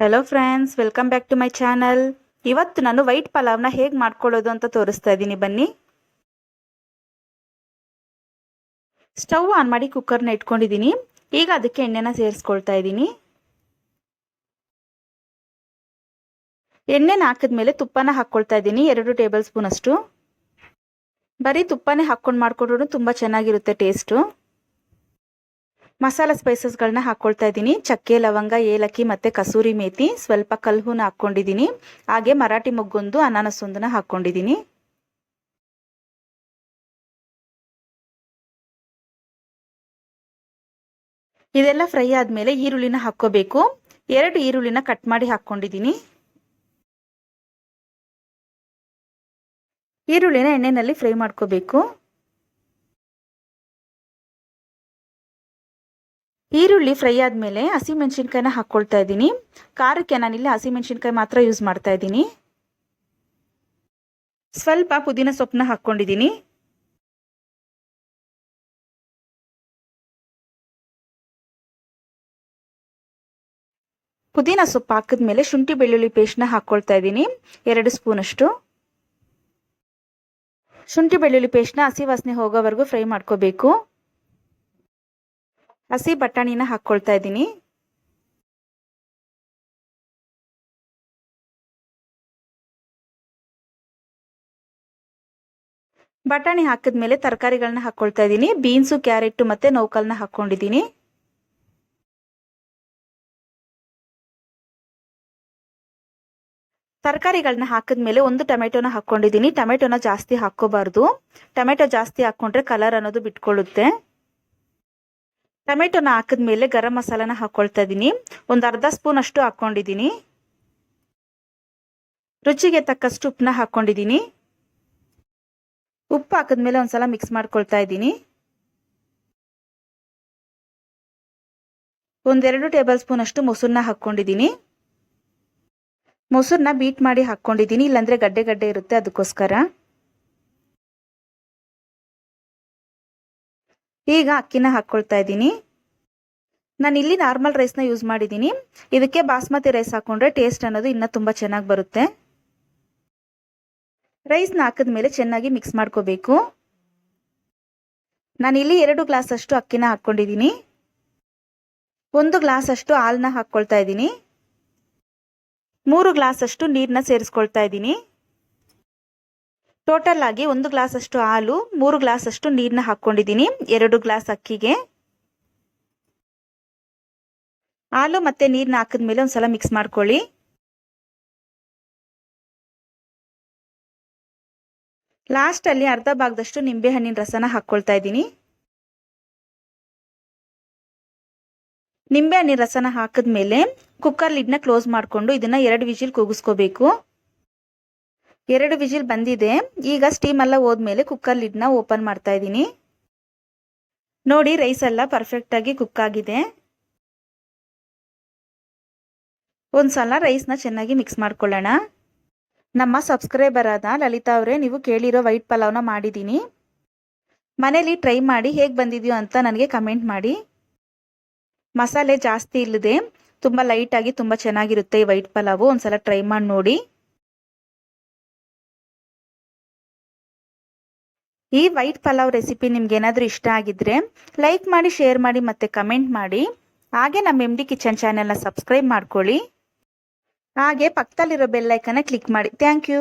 Hello friends welcome back to my channel ಇವತ್ತು ನಾನು white ಪಲಾವ್ನ ಹೇಗೆ ಮಾಡ್ಕೊಳ್ಳೋದು ಅಂತ ತೋರಿಸ್ತಾ ಇದ್ದೀನಿ. ಬನ್ನಿ. ಸ್ಟವ್ ಆನ್ ಮಾಡಿ ಕುಕ್ಕರ್ನ ಇಟ್ಕೊಂಡಿದ್ದೀನಿ. ಈಗ ಅದಕ್ಕೆ ಎಣ್ಣೆನ ಸೇರಿಸ್ಕೊಳ್ತಾ ಇದ್ದೀನಿ. ಎಣ್ಣೆನ ಹಾಕಿದ್ಮೇಲೆ ತುಪ್ಪನ ಹಾಕ್ಕೊಳ್ತಾ ಇದ್ದೀನಿ. ಎರಡು ಟೇಬಲ್ ಸ್ಪೂನ್ ಅಷ್ಟು. ಬರೀ ತುಪ್ಪನೇ ಹಾಕ್ಕೊಂಡು ಮಾಡ್ಕೊಂಡ್ರು ತುಂಬ ಚೆನ್ನಾಗಿರುತ್ತೆ ಟೇಸ್ಟು ಮಸಾಲ ಸ್ಪೈಸಸ್ಗಳನ್ನ ಹಾಕ್ಕೊಳ್ತಾ ಇದ್ದೀನಿ. ಚಕ್ಕೆ, ಲವಂಗ, ಏಲಕ್ಕಿ ಮತ್ತು ಕಸೂರಿ ಮೇತಿ ಸ್ವಲ್ಪ ಕಲ್ಹುನ ಹಾಕ್ಕೊಂಡಿದ್ದೀನಿ ಹಾಗೆ ಮರಾಠಿ ಮೊಗ್ಗೊಂದು, ಅನಾನಸ್ ಒಂದನ್ನ ಹಾಕ್ಕೊಂಡಿದ್ದೀನಿ ಇದೆಲ್ಲ ಫ್ರೈ ಆದಮೇಲೆ ಈರುಳ್ಳಿನ ಹಾಕ್ಕೋಬೇಕು. ಎರಡು ಈರುಳ್ಳಿನ ಕಟ್ ಮಾಡಿ ಹಾಕ್ಕೊಂಡಿದ್ದೀನಿ. ಈರುಳ್ಳಿನ ಎಣ್ಣೆಯಲ್ಲಿ ಫ್ರೈ ಮಾಡ್ಕೋಬೇಕು. ಈರುಳ್ಳಿ ಫ್ರೈ ಆದಮೇಲೆ ಹಸಿಮೆಣ್ಸಿನ್ಕಾಯಿನ ಹಾಕ್ಕೊಳ್ತಾ ಇದ್ದೀನಿ. ಖಾರಕ್ಕೆ ನಾನಿಲ್ಲಿ ಹಸಿಮೆಣಸಿನ್ಕಾಯಿ ಮಾತ್ರ ಯೂಸ್ ಮಾಡ್ತಾ ಇದ್ದೀನಿ. ಸ್ವಲ್ಪ ಪುದೀನ ಸೊಪ್ಪನ್ನ ಹಾಕ್ಕೊಂಡಿದ್ದೀನಿ ಪುದೀನ ಸೊಪ್ಪು ಹಾಕಿದ್ಮೇಲೆ ಶುಂಠಿ ಬೆಳ್ಳುಳ್ಳಿ ಪೇಸ್ಟ್ನ ಹಾಕ್ಕೊಳ್ತಾ ಇದ್ದೀನಿ. ಎರಡು ಸ್ಪೂನಷ್ಟು. ಶುಂಠಿ ಬೆಳ್ಳುಳ್ಳಿ ಪೇಸ್ಟ್ನ ಹಸಿ ವಾಸನೆ ಹೋಗೋವರೆಗೂ ಫ್ರೈ ಮಾಡ್ಕೋಬೇಕು. ಹಸಿ ಬಟಾಣಿನ ಹಾಕ್ಕೊಳ್ತಾ ಇದ್ದೀನಿ. ಬಟಾಣಿ ಹಾಕಿದ್ಮೇಲೆ ತರಕಾರಿಗಳನ್ನ ಹಾಕ್ಕೊಳ್ತಾ ಇದ್ದೀನಿ. ಬೀನ್ಸು ಕ್ಯಾರೆಟ್ ಮತ್ತೆ ನೌಕಲ್ನ ಹಾಕ್ಕೊಂಡಿದ್ದೀನಿ ತರಕಾರಿಗಳನ್ನ ಹಾಕಿದ್ಮೇಲೆ ಒಂದು ಟೊಮೆಟೊನ ಹಾಕೊಂಡಿದ್ದೀನಿ. ಟೊಮೆಟೊನ ಜಾಸ್ತಿ ಹಾಕ್ಕೋಬಾರ್ದು. ಟೊಮೆಟೊ ಜಾಸ್ತಿ ಹಾಕೊಂಡ್ರೆ ಕಲರ್ ಅನ್ನೋದು ಬಿಟ್ಕೊಳ್ಳುತ್ತೆ ಟೊಮೆಟೊನ ಹಾಕಿದ್ಮೇಲೆ ಗರಂ ಮಸಾಲಾನ ಹಾಕ್ಕೊಳ್ತಾ ಇದ್ದೀನಿ ಒಂದು ಅರ್ಧ ಸ್ಪೂನ್ ಅಷ್ಟು ಹಾಕ್ಕೊಂಡಿದ್ದೀನಿ ರುಚಿಗೆ ತಕ್ಕಷ್ಟು ಉಪ್ಪನ್ನ ಹಾಕ್ಕೊಂಡಿದ್ದೀನಿ ಉಪ್ಪು ಹಾಕಿದ್ಮೇಲೆ ಒಂದ್ಸಲ ಮಿಕ್ಸ್ ಮಾಡ್ಕೊಳ್ತಾ ಇದ್ದೀನಿ ಒಂದೆರಡು ಟೇಬಲ್ ಸ್ಪೂನ್ ಅಷ್ಟು ಮೊಸರನ್ನ ಹಾಕ್ಕೊಂಡಿದ್ದೀನಿ ಮೊಸರನ್ನ ಬೀಟ್ ಮಾಡಿ ಹಾಕ್ಕೊಂಡಿದ್ದೀನಿ ಇಲ್ಲಾಂದ್ರೆ ಗಡ್ಡೆ ಗಡ್ಡೆ ಇರುತ್ತೆ ಅದಕ್ಕೋಸ್ಕರ. ಈಗ ಅಕ್ಕಿನ ಹಾಕ್ಕೊಳ್ತಾ ಇದ್ದೀನಿ. ನಾನು ಇಲ್ಲಿ ನಾರ್ಮಲ್ ರೈಸ್ನ ಯೂಸ್ ಮಾಡಿದ್ದೀನಿ. ಇದಕ್ಕೆ ಬಾಸ್ಮತಿ ರೈಸ್ ಹಾಕೊಂಡ್ರೆ ಟೇಸ್ಟ್ ಅನ್ನೋದು ಇನ್ನೂ ತುಂಬ ಚೆನ್ನಾಗಿ ಬರುತ್ತೆ. ರೈಸ್ನ ಹಾಕಿದ್ಮೇಲೆ ಚೆನ್ನಾಗಿ ಮಿಕ್ಸ್ ಮಾಡ್ಕೋಬೇಕು. ನಾನು ಇಲ್ಲಿ ಎರಡು ಗ್ಲಾಸ್ ಅಷ್ಟು ಅಕ್ಕಿನ ಹಾಕ್ಕೊಂಡಿದ್ದೀನಿ ಒಂದು ಗ್ಲಾಸ್ ಅಷ್ಟು ಹಾಲನ್ನ ಹಾಕ್ಕೊಳ್ತಾ ಇದ್ದೀನಿ. ಮೂರು ಗ್ಲಾಸ್ ಅಷ್ಟು ನೀರನ್ನ ಸೇರಿಸ್ಕೊಳ್ತಾ ಇದ್ದೀನಿ. ಟೋಟಲ್ ಆಗಿ ಒಂದು ಗ್ಲಾಸ್ ಅಷ್ಟು ಹಾಲು, ಮೂರು ಗ್ಲಾಸ್ ಅಷ್ಟು ನೀರನ್ನ ಹಾಕೊಂಡಿದ್ದೀನಿ ಎರಡು ಗ್ಲಾಸ್ ಅಕ್ಕಿಗೆ. ಹಾಲು ಮತ್ತೆ ನೀರನ್ನ ಹಾಕಿದ್ಮೇಲೆ ಒಂದ್ಸಲ ಮಿಕ್ಸ್ ಮಾಡ್ಕೊಳ್ಳಿ. ಲಾಸ್ಟ್ ಅಲ್ಲಿ ಅರ್ಧ ಭಾಗದಷ್ಟು ನಿಂಬೆ ಹಣ್ಣಿನ ರಸನ ಹಾಕೊಳ್ತಾ ಇದ್ದೀನಿ. ನಿಂಬೆ ಹಣ್ಣಿನ ರಸನ ಹಾಕಿದ್ಮೇಲೆ ಕುಕ್ಕರ್ ಲಿಡ್ನ ಕ್ಲೋಸ್ ಮಾಡಿಕೊಂಡು ಇದನ್ನ ಎರಡು ವಿಜಿಲ್ ಕೂಗಿಸ್ಕೋಬೇಕು. ಎರಡು ವಿಜಿಲ್ ಬಂದಿದೆ. ಈಗ ಸ್ಟೀಮ್ ಎಲ್ಲ ಹೋದ್ಮೇಲೆ ಕುಕ್ಕರ್ ಲಿಡ್ನ ಓಪನ್ ಮಾಡ್ತಾ ಇದ್ದೀನಿ. ನೋಡಿ ರೈಸ್ ಎಲ್ಲ ಪರ್ಫೆಕ್ಟ್ ಆಗಿ ಕುಕ್ ಆಗಿದೆ. ಒಂದ್ಸಲ ರೈಸ್ನ ಚೆನ್ನಾಗಿ ಮಿಕ್ಸ್ ಮಾಡ್ಕೊಳ್ಳೋಣ. ನಮ್ಮ ಸಬ್ಸ್ಕ್ರೈಬರ್ ಆದ ಲಲಿತಾ ಅವರೇ, ನೀವು ಕೇಳಿರೋ ವೈಟ್ ಪಲಾವ್ನ ಮಾಡಿದ್ದೀನಿ. ಮನೇಲಿ ಟ್ರೈ ಮಾಡಿ ಹೇಗೆ ಬಂದಿದೆಯೋ ಅಂತ ನನಗೆ ಕಮೆಂಟ್ ಮಾಡಿ. ಮಸಾಲೆ ಜಾಸ್ತಿ ಇಲ್ಲದೆ, ತುಂಬ ಲೈಟಾಗಿ ತುಂಬ ಚೆನ್ನಾಗಿರುತ್ತೆ ಈ ವೈಟ್ ಪಲಾವು. ಒಂದ್ಸಲ ಟ್ರೈ ಮಾಡಿ ನೋಡಿ. ಈ ವೈಟ್ ಪಲಾವ್ ರೆಸಿಪಿ ನಿಮ್ಗೆ ಏನಾದರೂ ಇಷ್ಟ ಆಗಿದ್ರೆ ಲೈಕ್ ಮಾಡಿ ಶೇರ್ ಮಾಡಿ ಮತ್ತೆ ಕಮೆಂಟ್ ಮಾಡಿ. ಹಾಗೆ ನಮ್ಮ ಎಂ ಡಿ ಕಿಚನ್ ಚಾನೆಲ್ನ ಸಬ್ಸ್ಕ್ರೈಬ್ ಮಾಡ್ಕೊಳ್ಳಿ. ಹಾಗೆ ಪಕ್ಕದಲ್ಲಿರೋ ಬೆಲ್ಲೈಕನ್ನ ಕ್ಲಿಕ್ ಮಾಡಿ. Thank you